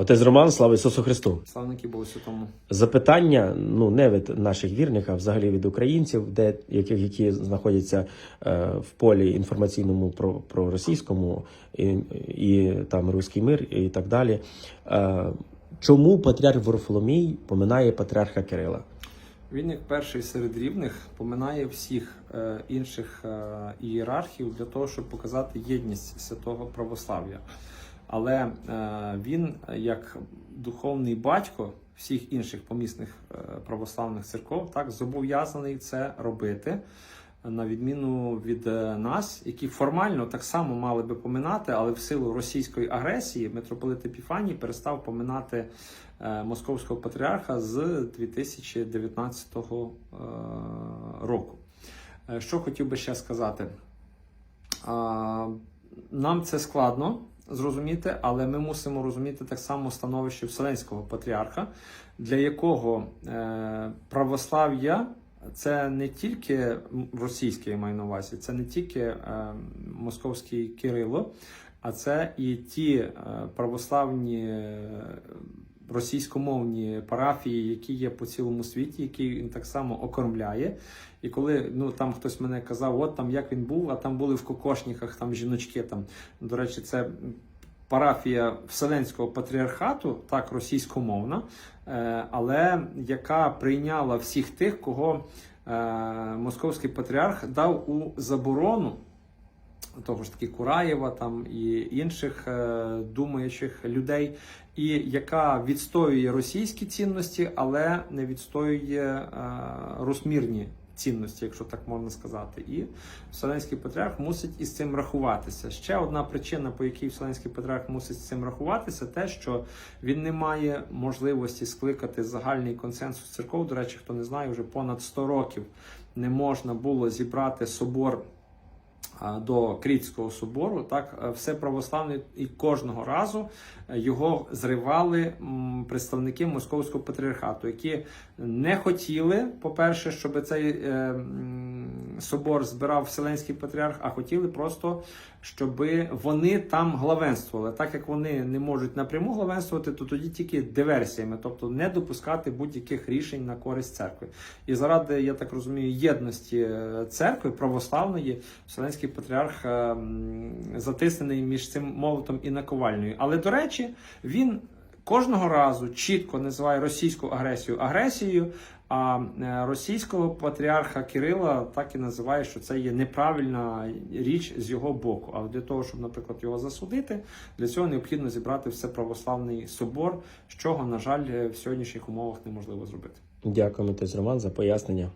Отець Роман, слава Ісусу Христу. Славники Богу Святому. Запитання ну не від наших вірних, а взагалі від українців, де яких які знаходяться е, в полі інформаційному про, про російському і, і там руський мир і так далі. Е, чому патріарх Варфоломій поминає патріарха Кирила? Він, як перший серед рівних, поминає всіх е, інших е, ієрархів для того, щоб показати єдність святого православ'я. Але е, він, як духовний батько всіх інших помісних е, православних церков, так зобов'язаний це робити. На відміну від е, нас, які формально так само мали би поминати, але в силу російської агресії митрополит Епіфаній перестав поминати е, московського патріарха з 2019 е, року. Е, Що хотів би ще сказати? Нам це складно зрозуміти, але ми мусимо розуміти так само становище Вселенського патріарха, для якого е, православ'я це не тільки російське я маю на увазі, це не тільки е, московський Кирило, а це і ті е, православні російськомовні парафії, які є по цілому світі, які він так само окормляє. І коли ну там хтось мене казав, от там як він був, а там були в кокошниках там жіночки. Там до речі, це парафія Вселенського патріархату, так російськомовна, е, але яка прийняла всіх тих, кого е, московський патріарх дав у заборону. Того ж таки Кураєва там і інших е, думаючих людей, і яка відстоює російські цінності, але не відстоює е, розмірні цінності, якщо так можна сказати. І Вселенський патріарх мусить із цим рахуватися. Ще одна причина, по якій Вселенський патріарх мусить з цим рахуватися, те, що він не має можливості скликати загальний консенсус церков. До речі, хто не знає, вже понад 100 років не можна було зібрати собор до Крітського собору, так е, все православне і кожного разу е, його зривали представники московського патріархату, які не хотіли, по-перше, щоб цей е, собор збирав Вселенський патріарх, а хотіли просто, щоб вони там главенствували. Так як вони не можуть напряму главенствувати, то тоді тільки диверсіями, тобто не допускати будь-яких рішень на користь церкви. І заради, я так розумію, єдності е, церкви православної Вселенський патріарх е, затиснений між цим молотом і наковальнею. Але до речі, він кожного разу чітко називає російську агресію агресією. А е, російського патріарха Кирила так і називає, що це є неправильна річ з його боку. Але для того, щоб, наприклад, його засудити, для цього необхідно зібрати все православний собор, чого, на жаль, в сьогоднішніх умовах неможливо зробити. Дякуємо, отець Роман, за пояснення.